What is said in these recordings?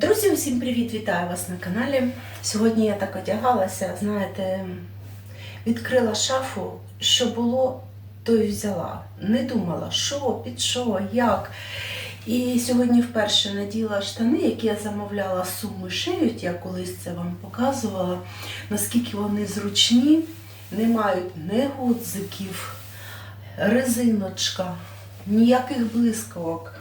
Друзі, усім привіт! Вітаю вас на каналі. Сьогодні я так одягалася, знаєте, відкрила шафу, що було, то й взяла. Не думала, що, під що, як. І сьогодні вперше наділа штани, які я замовляла суми шиють, я колись це вам показувала, наскільки вони зручні, не мають ні гудзиків, резиночка, ніяких блискавок.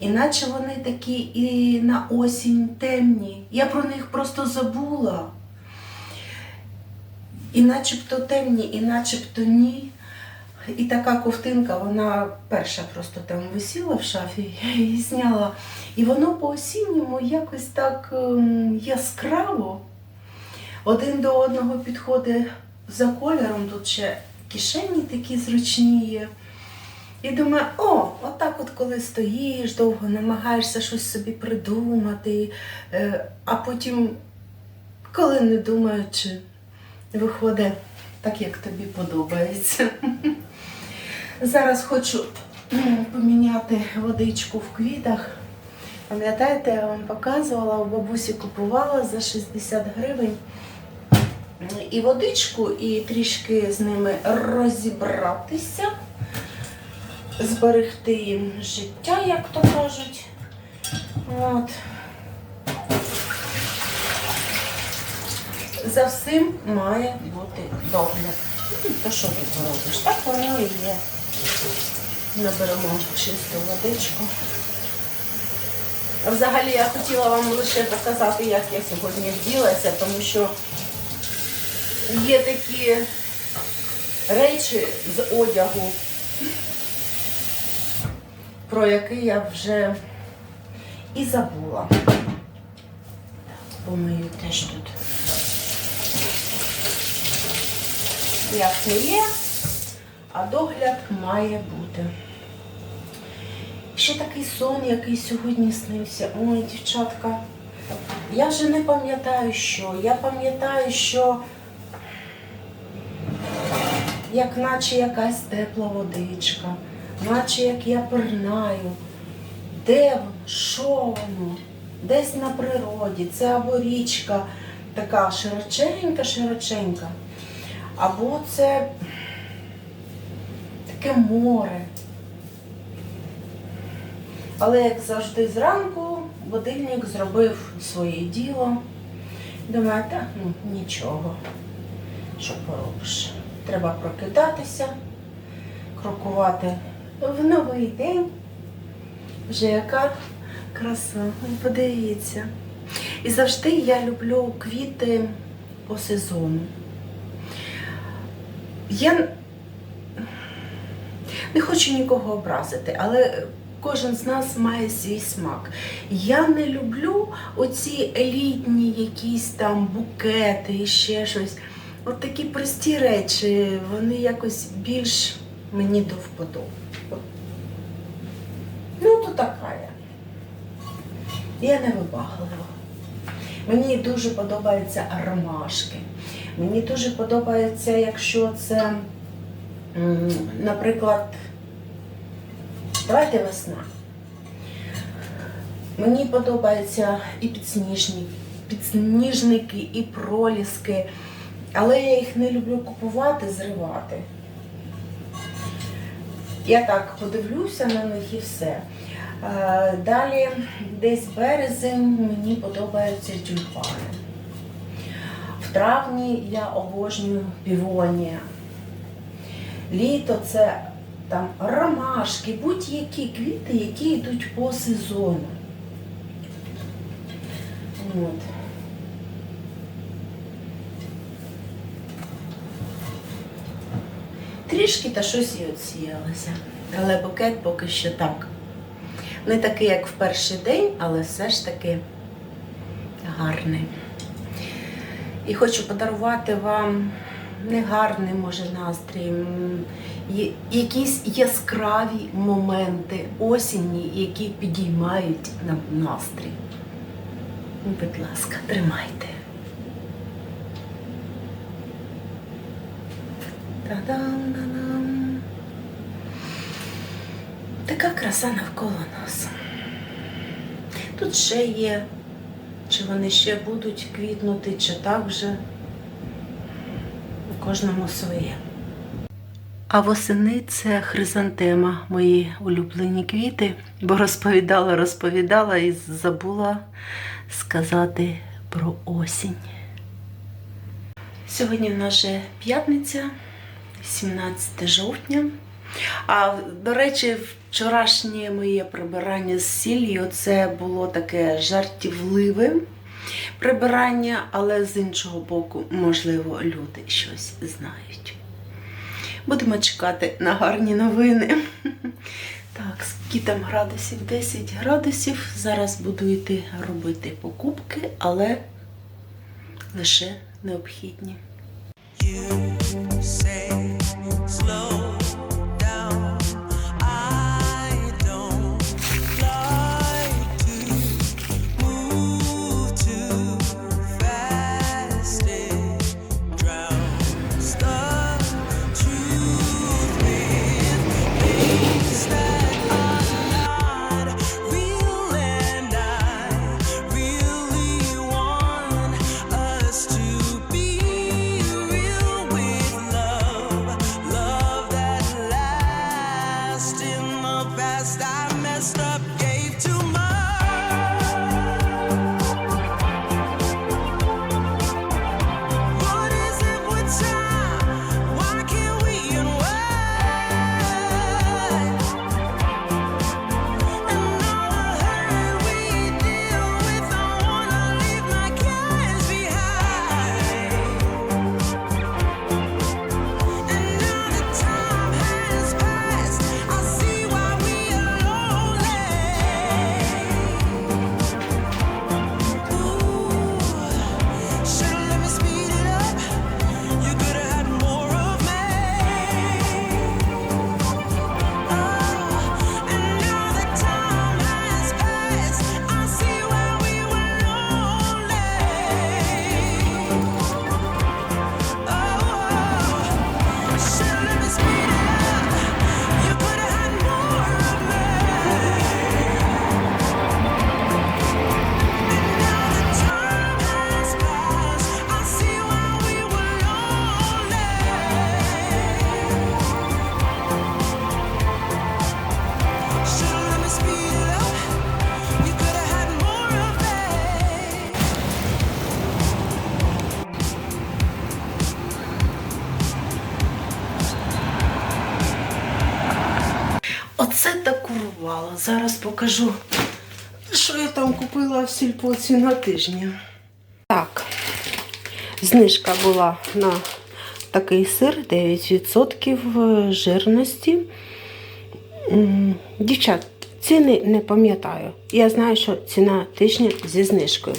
Іначе вони такі і на осінь темні. Я про них просто забула. І начебто темні, і начебто ні. І така ковтинка, вона перша просто там висіла в шафі, я її зняла. І воно по осінньому якось так ем, яскраво один до одного підходить за кольором. Тут ще кишені такі зручні є. І думаю, о, отак от коли стоїш, довго намагаєшся щось собі придумати, е, а потім, коли не думаючи, виходить так, як тобі подобається. Зараз хочу поміняти водичку в квітах. Пам'ятаєте, я вам показувала, у бабусі купувала за 60 гривень. І водичку, і трішки з ними розібратися зберегти їм життя, як то кажуть. От. За всім має бути догляд. Ну, То що ти поробиш? Так воно і є. Наберемо чисту водичку. Взагалі я хотіла вам лише показати, як я сьогодні вділася, тому що є такі речі з одягу, про який я вже і забула. Помию теж тут. Як не є, а догляд має бути. Ще такий сон, який сьогодні снився. Ой, дівчатка, я вже не пам'ятаю що. Я пам'ятаю, що як наче якась тепла водичка, наче як я пирнаю. Де? Що воно? Десь на природі. Це або річка така широченька-широченька, або це таке море. Але як завжди зранку будильник зробив своє діло. Думаю, так, ну нічого. Що поробиш? Треба прокидатися, крокувати в новий день. Вже яка краса, Ну, подивіться. І завжди я люблю квіти по сезону. Я не хочу нікого образити, але кожен з нас має свій смак. Я не люблю оці елітні якісь там букети і ще щось. От такі прості речі, вони якось більш мені до вподоби. От. Ну, то така я. Не вибаглива. Мені дуже подобаються ромашки. Мені дуже подобається, якщо це, наприклад, давайте весна. Мені подобаються і підсніжні, підсніжники, і проліски, але я їх не люблю купувати, зривати. Я так подивлюся на них і все. Е, Далі десь березень мені подобаються тюльпани. В травні я обожнюю півонія. Літо це там ромашки, будь-які квіти, які йдуть по сезону. От. Трішки та щось і отсіялося. Але букет поки що так. Не такий, як в перший день, але все ж таки гарний. І хочу подарувати вам не гарний, може, настрій, якісь яскраві моменти осінні, які підіймають нам настрій. Ну, Будь ласка, тримайте. Та-дам-дам. Така краса навколо нас. Тут ще є чи вони ще будуть квітнути, чи так вже у кожному своє. А восени це хризантема, мої улюблені квіти, бо розповідала, розповідала і забула сказати про осінь. Сьогодні в нас вже п'ятниця, 17 жовтня. А до речі, вчорашнє моє прибирання з сіллю це було таке жартівливе прибирання, але з іншого боку, можливо, люди щось знають. Будемо чекати на гарні новини. Так, скільки там градусів? 10 градусів. Зараз буду йти робити покупки, але лише необхідні. say slow так курувала. Зараз покажу, що я там купила в сільпо ціна тижня. Так, знижка була на такий сир 9% жирності. Дівчат, ціни не пам'ятаю. Я знаю, що ціна тижня зі знижкою.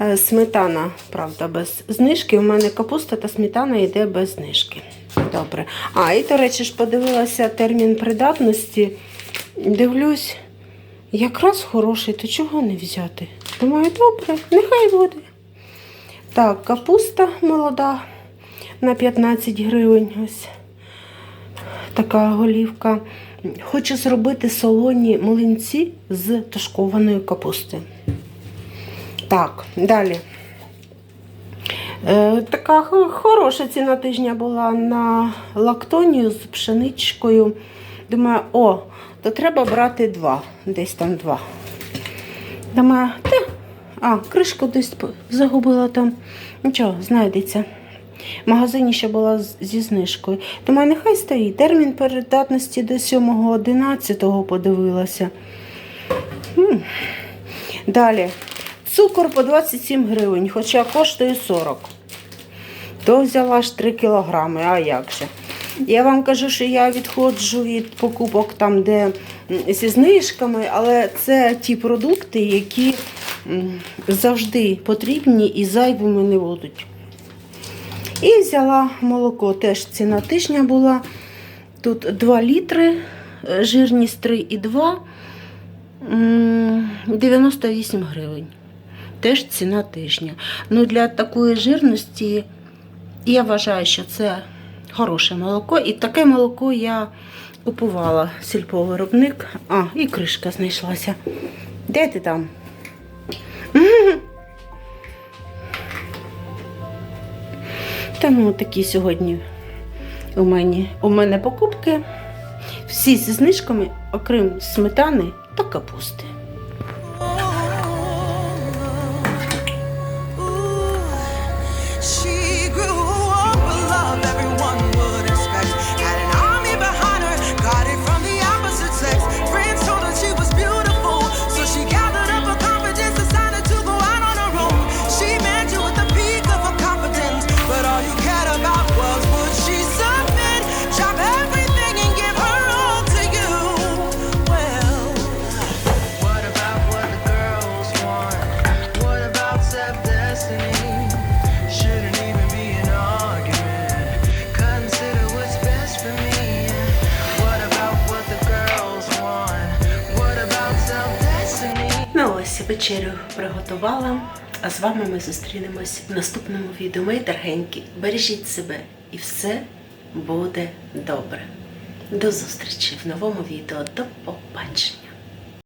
Е, Сметана, правда, без знижки. У мене капуста та сметана йде без знижки. Добре. А, і, до речі, ж подивилася термін придатності. Дивлюсь, якраз хороший, то чого не взяти? Думаю, добре, нехай буде. Так, капуста молода на 15 гривень. Ось така голівка. Хочу зробити солоні млинці з тушкованої капусти. Так, далі. Е, така хороша ціна тижня була на лактонію з пшеничкою. Думаю, о, то треба брати два, десь там два. Думаю, та, а, кришку десь загубила там. Нічого, знайдеться. В магазині ще була зі знижкою. Думаю, нехай стоїть. Термін передатності до 7.11 подивилася. М. Далі. Цукор по 27 гривень, хоча коштує 40. То взяла ж 3 кілограми, а як же? Я вам кажу, що я відходжу від покупок там, де зі знижками, але це ті продукти, які завжди потрібні і зайвими не будуть. І взяла молоко, теж ціна тижня була. Тут 2 літри, е, жирність 3,2, 98 гривень. Теж ціна тижня. Ну, для такої жирності я вважаю, що це хороше молоко. І таке молоко я купувала сільповий сільповиробник. А, і кришка знайшлася. Де ти там? Та ну такі сьогодні у мене у мене покупки. Всі зі знижками, окрім сметани та капусти. Ось вечерю приготувала, а з вами ми зустрінемось в наступному відео. Мої дорогенькі, бережіть себе і все буде добре. До зустрічі в новому відео. До побачення!